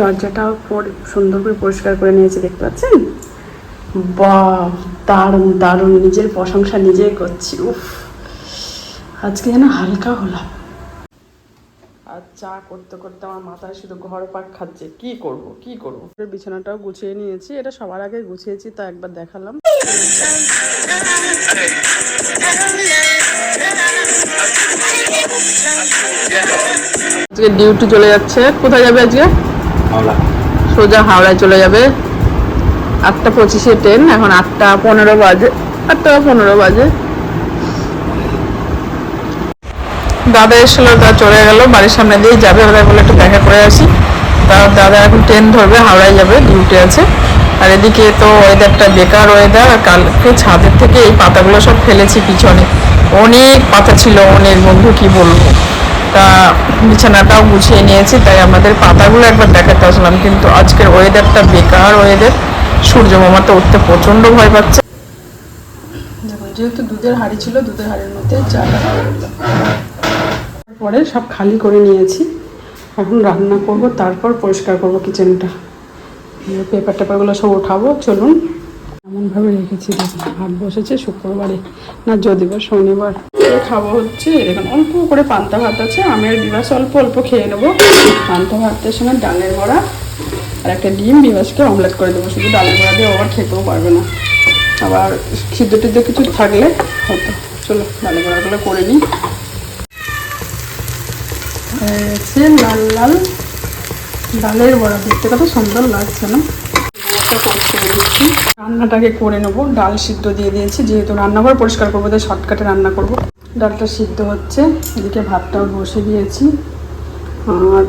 দরজাটাও সুন্দর করে পরিষ্কার করে নিয়েছে, দেখতে পাচ্ছেন? বা দারুণ দারুণ, নিজের প্রশংসা নিজেই করছি, উফ। আজকে যেন হালকা হলাম। আর চা করতে করতে আমার মাথায় শুধু ঘর পাক খাচ্ছে, কি করব কি করব? বিছানাটাও গুছিয়ে নিয়েছি, এটা সবার আগে গুছিয়েছি, তা একবার দেখালাম। আজকে ডিউটি চলে যাচ্ছে, কোথায় যাবে আজকে? সোজা হাওড়ায় চলে যাবে। আটটা পঁচিশে ট্রেন, এখন আটটা পনেরো বাজে। আটটা পনেরো বাজে। দাদা এসেছিল, তা চলে গেল, বাড়ির সামনে দিয়ে যাবে ওরা বলে একটু দেখা করে আসি। তা দাদা এখন ট্রেন ধরবে, হাওড়ায় যাবে, ডিউটি আছে। আর এদিকে তো ওয়েদারটা বেকার ওয়েদার আর কালকে ছাদের থেকে এই পাতাগুলো সব ফেলেছি পিছনে। অনেক পাতা ছিল, অনেক, বন্ধু, কি বলব? তা বিছানাটাও গুছিয়ে নিয়েছি, তাই আমাদের পাতাগুলো একবার দেখাতে আসলাম। কিন্তু আজকের ওয়েদারটা বেকার ওয়েদার সূর্য মামা উঠতে প্রচণ্ড ভয় পাচ্ছে। যেহেতু দুধের হাঁড়ি ছিল, দুধের হাঁড়ির মধ্যে চাটা পরে সব খালি করে নিয়েছি। এখন রান্না করব, তারপর পরিষ্কার করব কিচেনটা পেপার টেপারগুলো সব উঠাবো চলুন। এমনভাবে রেখেছি হাট বসেছে শুক্রবারে, না যদিবার শনিবার। খাব হচ্ছে অল্প করে পান্তা ভাত আছে, আমের বিবাস অল্প অল্প খেয়ে নেব। পান্তা ভাতের সঙ্গে ডালের বড়া আর একটা ডিম বিবাসকে অমলেট করে দেবো, শুধু ডালের বড়া দিয়ে আবার খেতেও পারবে না। আবার সিদ্ধ টিদ্ধ কিছু থাকলে হতো। চলো, ডালের বড়াগুলো করে নিই। লাল লাল ডালের বড়া, দেখতে কত সুন্দর লাগছে না? একটা পরিষ্কার দিচ্ছি রান্নাটাকে করে নেব। ডাল সিদ্ধ দিয়ে দিয়েছি। যেহেতু রান্নাঘর পরিষ্কার করব, তাই শর্টকাটে রান্না করব। ডালটা সিদ্ধ হচ্ছে। এদিকে ভাতটাও বসে দিয়েছি। আর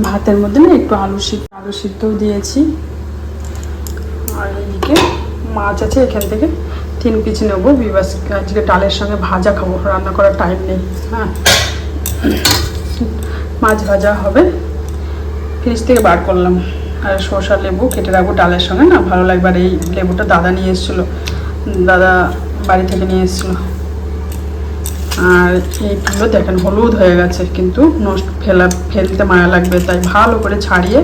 ভাতের মধ্যে না একটু আলু সিদ্ধ, আলু সিদ্ধও দিয়েছি। আর এদিকে মাছ আছে, এখান থেকে তিন পিস নেব। বিবাস, আজকে ডালের সঙ্গে ভাজা খাব। রান্না করার টাইম নেই। হ্যাঁ। মাছ ভাজা হবে। ফ্রিজ থেকে বার করলাম। আর শসা লেবু কেটে রাখব ডালের সঙ্গে, না? ভালো লাগবে। আর এই লেবুটা দাদা নিয়ে এসেছিল। দাদা বাড়ি থেকে নিয়ে এসেছিল। আর এইগুলো দেখেন, হলুদ হয়ে গেছে, কিন্তু নষ্ট ফেলা, ফেলতে মায়া লাগবে। তাই ভালো করে ছাড়িয়ে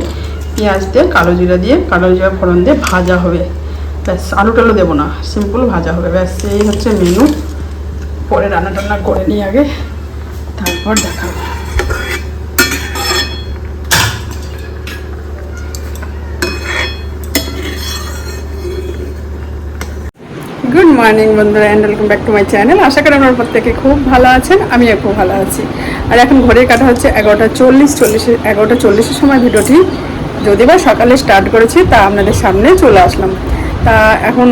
পেঁয়াজ দিয়ে, কালো জিরা দিয়ে, কালো জিরা ফোড়ন দিয়ে ভাজা হবে। ব্যাস আলু টালু দেবো না সিম্পল ভাজা হবে। ব্যাস, এই হচ্ছে মেনু পরে রান্না টান্না করে নিই আগে। তারপর দেখাবো। গুড মর্নিং বন্ধুরা and welcome back to my channel আশা করি আপনার প্রত্যেকে খুব ভালো আছেন, আমিও খুব ভালো আছি। আর এখন ঘড়ির কাটা হচ্ছে এগারোটা চল্লিশ, চল্লিশে এগারোটা চল্লিশের সময় ভিডিওটি। যদি বা সকালে স্টার্ট করেছি, তা আপনাদের সামনে চলে আসলাম। তা এখন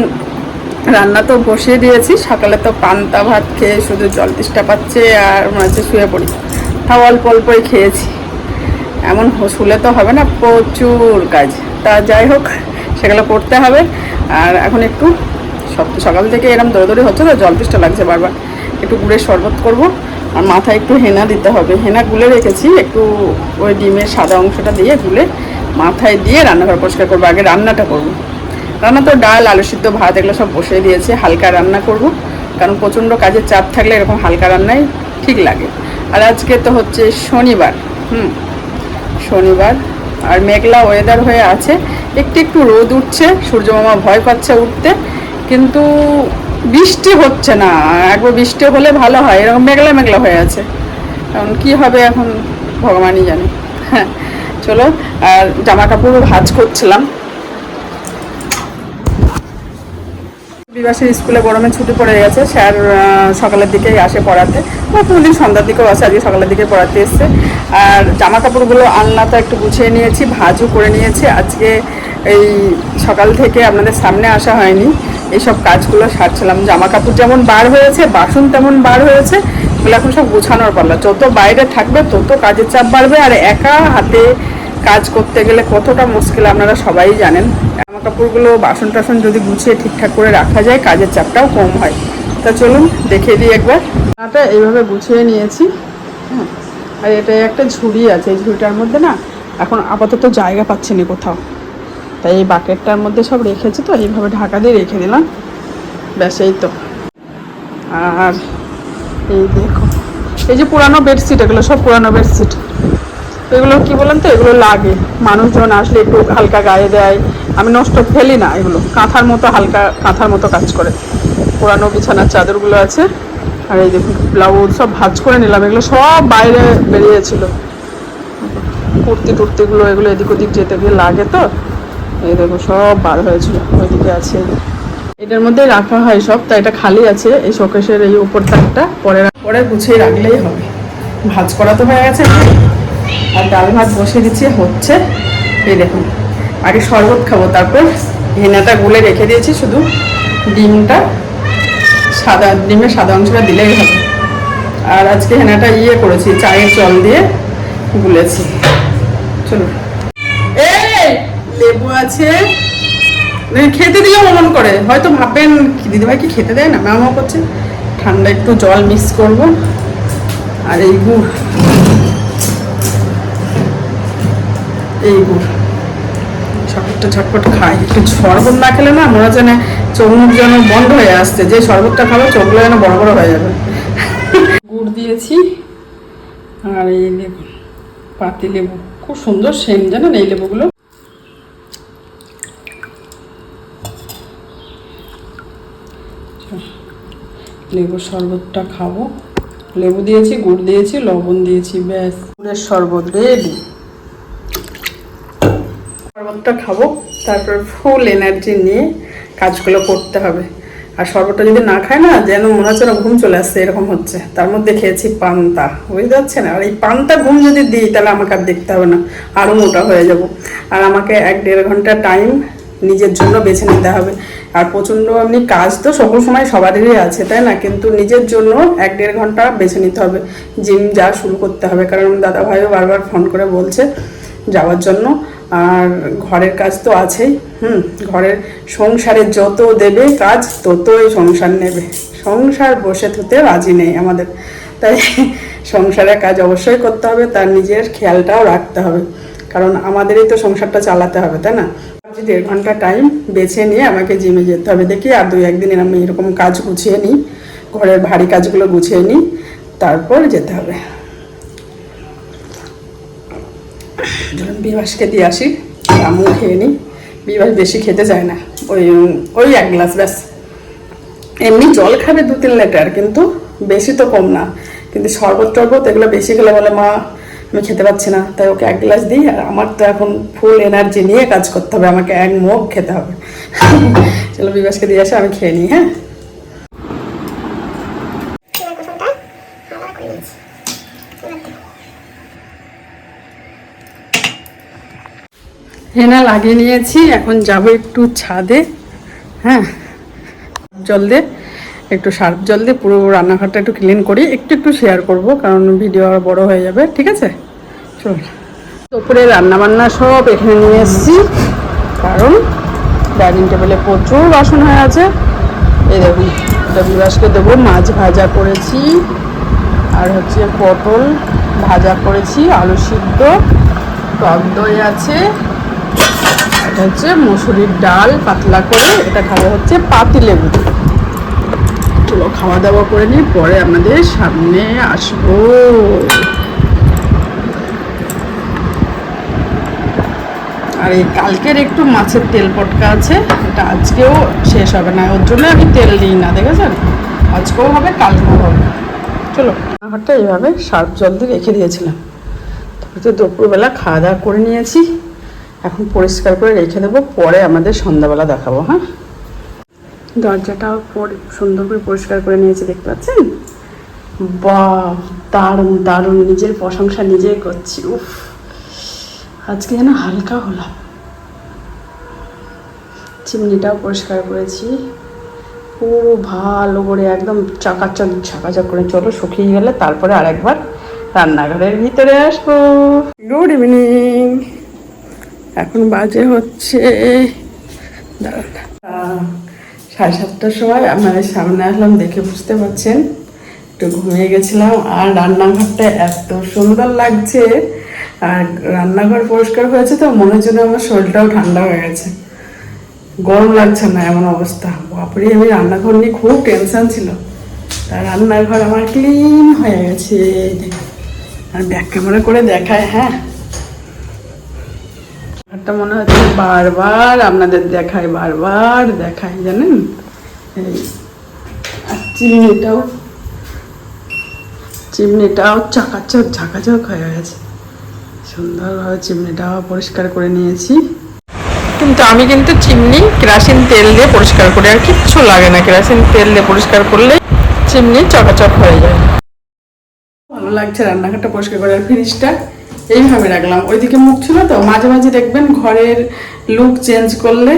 রান্না তো বসিয়ে দিয়েছি, সকালে তো পান্তা ভাত খেয়ে শুধু জল তেষ্টা পাচ্ছে আর মনে হচ্ছে শুয়ে পড়ি। তাও অল্প অল্পই খেয়েছি। এমন শুলে তো হবে না, প্রচুর কাজ। তা যাই হোক, সেগুলো করতে হবে। আর এখন একটু সব সকাল থেকে এরম দৌড়দৌড়ি হচ্ছে তো জল লাগছে বারবার। একটু গুড়ের শরবত করব, আর মাথায় একটু হেনা দিতে হবে। হেনা গুলে রেখেছি, একটু ওই ডিমের সাদা অংশটা দিয়ে গুলে মাথায় দিয়ে রান্নাঘর পরিষ্কার করব, আগে রান্নাটা করব। রান্না তো ডাল, আলু সিদ্ধ, ভাত, এগুলো সব বসিয়ে দিয়েছে, হালকা রান্না করব। কারণ প্রচণ্ড কাজের চাপ থাকলে এরকম হালকা রান্নাই ঠিক লাগে। আর আজকে তো হচ্ছে শনিবার, হুম, শনিবার। আর মেঘলা ওয়েদার হয়ে আছে, একটু একটু রোদ উঠছে, সূর্যমামা ভয় পাচ্ছে উঠতে। কিন্তু বৃষ্টি হচ্ছে না। একবার বৃষ্টি হলে ভালো হয়। এরকম মেঘলা মেঘলা হয়ে আছে। কারণ কি হবে এখন, ভগবানই জানে। হ্যাঁ চলো, আর জামা কাপড়ও ভাজ করছিলাম। বিবাসের স্কুলে গরমে ছুটি পড়ে গেছে। স্যার সকালের দিকেই আসে পড়াতে। বা কোনোদিন সন্ধ্যার দিকেও আসে, আজকে সকালের দিকে পড়াতে এসছে। আর জামা কাপড়গুলো আলনাটা একটু গুছিয়ে নিয়েছি, ভাজও করে নিয়েছি। আজকে এই সকাল থেকে আপনাদের সামনে আসা হয়নি। এইসব কাজগুলো সারছিলাম। জামা কাপড় যেমন বার হয়েছে, বাসন তেমন বার হয়েছে, এগুলো এখন সব গুছানোর পাল্লা যত বাইরে থাকবে, তত কাজের চাপ বাড়বে। আর একা হাতে কাজ করতে গেলে কতটা মুশকিল আপনারা সবাই জানেন। জামা কাপড়গুলো বাসন টাসন যদি গুছিয়ে ঠিকঠাক করে রাখা যায়, কাজের চাপটাও কম হয়। তা চলুন, দেখিয়ে দিই একবার। রান্নাটা এইভাবে গুছিয়ে নিয়েছি। হ্যাঁ আর এটা একটা ঝুড়ি আছে। এই ঝুড়িটার মধ্যে না এখন আপাতত জায়গা পাচ্ছি না কোথাও। তাই এই বাকেটটার মধ্যে সব রেখেছি তো, এইভাবে ঢাকা দিয়ে রেখে দিলাম। ব্যাস, এই তো। আর এই দেখো, এই যে পুরানো বেডশিট এগুলো সব পুরানো বেডশিট এগুলো কি বলেন তো, এগুলো লাগে। মানুষজন আসলে একটু হালকা গায়ে দেয়। আমি নষ্ট ফেলি না এগুলো। কাঁথার মতো হালকা, কাঁথার মতো কাজ করে। পুরানো বিছানার চাদরগুলো আছে। আর এই দেখুন ব্লাউজ সব ভাজ করে নিলাম। এগুলো সব বাইরে বেরিয়েছিল। কুর্তি টুর্তিগুলো এগুলো এদিক ওদিক যেতে গিয়ে লাগে তো। এই দেখো সব বার হয়েছিল ওইদিকে আছে। এটার মধ্যে রাখা হয় সব, তাই এটা খালি আছে, এই শোকেশের এই উপর তাকটা পরে পরে গুছিয়ে রাখলেই হবে। ভাজ করা তো হয়ে গেছে আর ডাল ভাত বসে দিচ্ছি, হচ্ছে এই দেখুন আগে শরবত খাব। তারপর হেনাটা গুলে রেখে দিয়েছি, শুধু ডিমটা, সাদা, ডিমের সাদা অংশটা দিলেই হবে। আর আজকে হেনাটা ইয়ে করেছি, চায়ের জল দিয়ে গুলেছি। চলো এই লেবু আছে। না, খেতে দিলেও মন করে। হয়তো ভাববেন দিদিভাই কি খেতে দেয় না? ম্যামও করছে। ঠান্ডা একটু জল মিক্স করব। আর এই গুড়। এই গুড়। ঝটপট ঝটপট খাই। একটু শরবত না খেলে না মনে হচ্ছে না চোখ যেন বন্ধ হয়ে আসছে। যে শরবতটা খাব চোখগুলো যেন বড় বড় হয়ে যাবে। গুড় দিয়েছি। আর এই লেবু পাতি লেবু। খুব সুন্দর সেম জানেন এই লেবুগুলো? লেবুর শরবতটা খাব। লেবু দিয়েছি গুড় দিয়েছি লবণ দিয়েছি ব্যাস। গুড়ের শরবত রেডি শরবতটা খাব তারপর ফুল এনার্জি নিয়ে কাজগুলো করতে হবে। আর শরবতটা যদি না খায় না যেন মনে হচ্ছে না ঘুম চলে আসছে এরকম হচ্ছে। তার মধ্যে খেয়েছি পান্তা। বুঝতে যাচ্ছে না আর এই পান্তা ঘুম যদি দিই তাহলে আমাকে আর দেখতে হবে না। আরও মোটা হয়ে যাব। আর আমাকে এক দেড় ঘণ্টা টাইম নিজের জন্য বেছে নিতে হবে। আর প্রচণ্ড এমনি কাজ তো সকল সময় সবারই আছে, তাই না? কিন্তু নিজের জন্য এক দেড় ঘণ্টা বেছে নিতে হবে, জিম যা শুরু করতে হবে। কারণ দাদা ভাইও বারবার ফোন করে বলছে যাওয়ার জন্য। আর ঘরের কাজ তো আছেই, হুম? ঘরের সংসারে যত দেবে কাজ, ততই সংসার নেবে। সংসার বসে থুতে রাজি নেই আমাদের। তাই সংসারের কাজ অবশ্যই করতে হবে, তার নিজের খেয়ালটাও রাখতে হবে। কারণ আমাদেরই তো সংসারটা চালাতে হবে, তাই না? ভাবছি দেড় ঘণ্টা টাইম বেছে নিয়ে আমাকে জিমে যেতে হবে। দেখি আর দুই একদিন আমি এরকম কাজ গুছিয়ে নিই, ঘরের ভারী কাজগুলো গুছিয়ে নিই, তারপর যেতে হবে। ধরুন বিবাসকে দিয়ে আসি আমিও খেয়ে নিই। বিবাস বেশি খেতে চায় না। ওই ওই এক গ্লাস ব্যাস। এমনি জল খাবে দু তিন লিটার কিন্তু বেশি তো কম না। কিন্তু শরবত টরবত এগুলো বেশি খেলে বলে, মা আমি খেতে পাচ্ছি না। তাই ওকে এক গ্লাস দিই আর আমার তো এখন ফুল এনার্জি নিয়ে কাজ করতে হবে। আমাকে এক মগ খেতে হবে। চলো বিবাসকে দিয়ে আসে, আমি খেয়ে নিই হ্যাঁ? হেনা লাগিয়ে নিয়েছি, এখন যাব একটু ছাদে হ্যাঁ? জল দিয়ে একটু সার্ফ জল দিয়ে পুরো রান্নাঘরটা একটু ক্লিন করি, একটু একটু শেয়ার করব, কারণ ভিডিও আর বড় হয়ে যাবে, ঠিক আছে? চল। দুপুরে রান্না বান্না সব এখানে নিয়ে এসেছি, কারণ ডাইনিং টেবিলে প্রচুর বাসন হয়ে আছে। এই দেখুন এটা বিবাসকে দেবো মাছ ভাজা করেছি, আর হচ্ছে পটল ভাজা করেছি, আলু সিদ্ধ, টক দই আছে, এটা হচ্ছে মুসুরির ডাল, পাতলা করে, এটা খাবে হচ্ছে পাতি লেবু চলো খাওয়া দাওয়া করে নিই পরে আমাদের সামনে আসব। আর এই কালকের একটু মাছের তেল পটকা আছে, এটা আজকেও শেষ হবে না, ওর জন্য আমি তেল দিই না, দেখেছেন? আজকেও হবে, কালকেও হবে। চলো রান্নাঘরটা এইভাবে সার্ফ জল দিয়ে রেখে দিয়েছিলাম। তারপরে তো দুপুরবেলা খাওয়া দাওয়া করে নিয়েছি। এখন পরিষ্কার করে রেখে দেবো, পরে আমাদের সন্ধ্যাবেলা দেখাবো হ্যাঁ? দরজাটাও পরে সুন্দর করে পরিষ্কার করে নিয়েছে দেখতে পাচ্ছেন? বাহ দারুণ দারুণ নিজের প্রশংসা নিজেই করছি উফ। আজকে যেন হালকা হলাম। চিমনিটাও পরিষ্কার করেছি। পুরো ভালো করে একদম চাকাচক ঝাঁকাঝাক করে চলো শুকিয়ে গেলে তারপরে আরেকবার রান্নাঘরের ভিতরে আসব। গুড ইভিনিং এখন বাজে হচ্ছে দাঁড়ান। সাড়ে সাতটার সময় আপনাদের সামনে আসলাম দেখে বুঝতে পারছেন। একটু ঘুমিয়ে গেছিলাম আর রান্নাঘরটা এত সুন্দর লাগছে। আর রান্নাঘর পরিষ্কার হয়েছে তো, মনে হচ্ছে আমার শরীরটাও ঠান্ডা হয়ে গেছে। গরম লাগছে না এমন অবস্থা। বাপরে, আমি রান্নাঘর নিয়ে খুব টেনশন ছিল। তার রান্নাঘর আমার ক্লিন হয়ে গেছে। আর ব্যাক ক্যামেরা করে দেখায় হ্যাঁ? একটা মনে হচ্ছে বারবার আপনাদের দেখায় বারবার দেখায় জানেন? এই চিমনিটাও চিমনিটাও চাকাচক ঝাঁকাচক হয়ে গেছে। সুন্দরভাবে চিমনিটাও পরিষ্কার করে নিয়েছি। কিন্তু আমি কিন্তু চিমনি কেরাসিন তেল দিয়ে পরিষ্কার করি আর কিচ্ছু লাগে না কেরাসিন তেল দিয়ে পরিষ্কার করলে চিমনি চকাচক হয়ে যায়। ভালো লাগছে রান্নাঘরটা পরিষ্কার করে আর ফ্রিজটা এইভাবে রাখলাম। ওইদিকে মুখ ছিল তো, মাঝে মাঝে দেখবেন ঘরের লুক চেঞ্জ করলে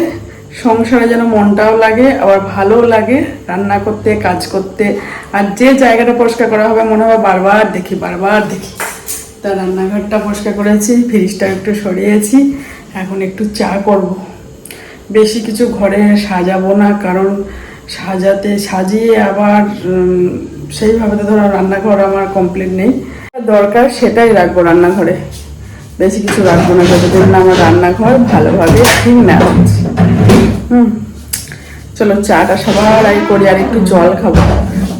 সংসারে যেন মনটাও লাগে, আবার ভালোও লাগে, রান্না করতে, কাজ করতে, আর যে জায়গাটা পরিষ্কার করা হবে মনে হবে বারবার দেখি বারবার দেখি। তা রান্নাঘরটা পরিষ্কার করেছি ফ্রিজটা একটু সরিয়েছি, এখন একটু চা করব। বেশি কিছু ঘরে সাজাবো না, কারণ সাজাতে, সাজিয়ে আবার সেইভাবে তো ধরো রান্নাঘর আমার কমপ্লিট নেই। দরকার সেটাই রাখব রান্নাঘরে। বেশি কিছু রাখব না, যতদিন না আমার রান্নাঘর ভালোভাবে ঠিক না হুম, চলো চাটা সবার আগে করি আর একটু জল খাব।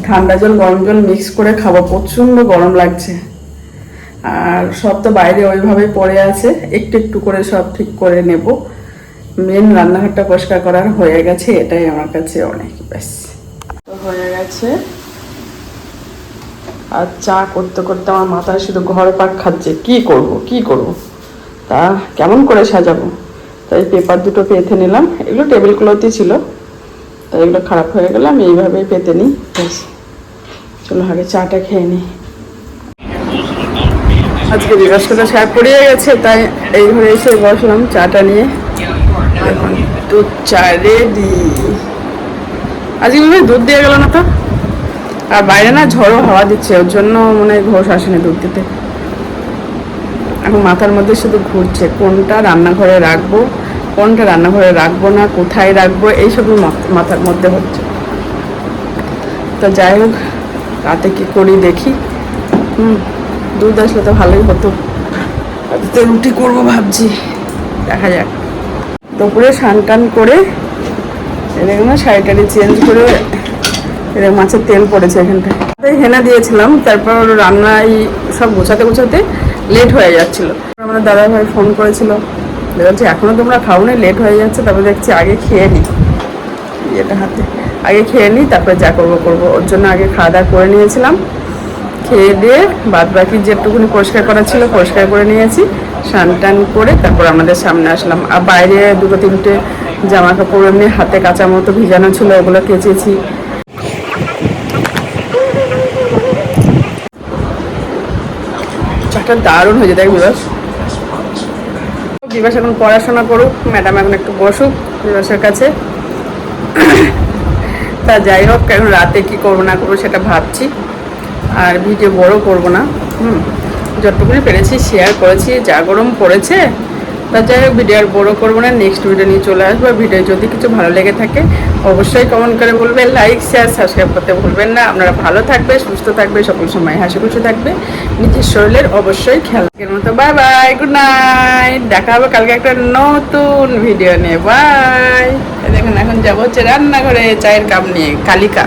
ঠান্ডা জল, গরম জল মিক্স করে খাব, প্রচণ্ড গরম লাগছে। আর সব তো বাইরে ওইভাবেই পড়ে আছে, একটু একটু করে সব ঠিক করে নেব। মেন রান্নাঘরটা পরিষ্কার করার হয়ে গেছে, এটাই আমার কাছে অনেক, ব্যাস। হয়ে গেছে। আর চা করতে করতে আমার মাথায় শুধু ঘর পাক খাচ্ছে। কি করব কি করব? তা কেমন করে সাজাবো? তাই পেপার দুটো পেতে নিলাম। এগুলো টেবিল ক্লথই ছিল। তাই এগুলো খারাপ হয়ে গেলে আমি এইভাবেই পেতে নিই। ব্যাস। চলো আগে চাটা খেয়ে নিই। আজকে বৃহস্পতি সাহেব পড়িয়ে গেছে, তাই এই ঘরে এসে বসলাম চাটা নিয়ে। দুধ চা রেডি। আজকে দুধ দিয়ে গেল না তো? আর বাইরে না ঝড়ো হাওয়া দিচ্ছে, ওর জন্য মনে হয় ঘোষ আসেনি দুধ দিতে। এখন মাথার মধ্যে শুধু ঘুরছে, কোনটা রান্নাঘরে রাখব, কোনটা রান্নাঘরে রাখব না, কোথায় রাখব, এইসবই মাথ- মাথার মধ্যে হচ্ছে। তো যাই হোক, রাতে কি করি দেখি। হুম, দুধ আসলে তো ভালোই হতো। তো রুটি করব ভাবছি, দেখা যাক। দুপুরে স্নান টান করে এরকম না শাড়িটারি চেঞ্জ করে এরকম মাছের তেল পড়েছে এখানটায়। হেনা দিয়েছিলাম, তারপর রান্নায় সব গোছাতে গোছাতে লেট হয়ে যাচ্ছিল। আমার দাদা ভাই ফোন করেছিল, বলছে, এখনও তোমরা খাও না লেট হয়ে যাচ্ছে, তারপর দেখছি আগে খেয়ে নিই এটা হাতে, আগে খেয়ে নিই তারপরে যা করব করব। ওর জন্য আগে খাওয়া দাওয়া করে নিয়েছিলাম। খেয়ে দিয়ে বাদ বাকি যেটুকুনি পরিষ্কার করা ছিল, পরিষ্কার করে নিয়েছি। স্নান টান করে তারপর আমাদের সামনে আসলাম। আর বাইরে দুটো তিনটে জামা কাপড় এমনি হাতে কাঁচা মতো ভিজানো ছিল, ওগুলো কেচেছি। চাটা দারুণ হয়েছে, দেখ বিবাস বিবাস এখন পড়াশোনা করুক, ম্যাডাম এখন একটু বসুক বিবাসের কাছে। তা যাই হোক, এখন রাতে কি করব না করব সেটা ভাবছি। আর ভিডিও বড় করব না, হুম। যতটুকুনি পেরেছি শেয়ার করেছি, যা গরম পড়েছে। তা যাই হোক ভিডিও আর বড়ো করব না নেক্সট ভিডিও নিয়ে চলে আসব। ভিডিও যদি কিছু ভালো লেগে থাকে অবশ্যই কমেন্ট করে বলবেন লাইক শেয়ার সাবস্ক্রাইব করতে ভুলবেন না। আপনারা ভালো থাকবে, সুস্থ থাকবে, সকল সময় হাসি খুশি থাকবে। নিজের শরীরের অবশ্যই খেয়াল রাখার মতো বাই বাই গুড নাইট দেখা হবে কালকে একটা নতুন ভিডিও নিয়ে। বাই দেখুন, এখন যাব হচ্ছে রান্নাঘরে চায়ের কাপ নিয়ে, কালিকা।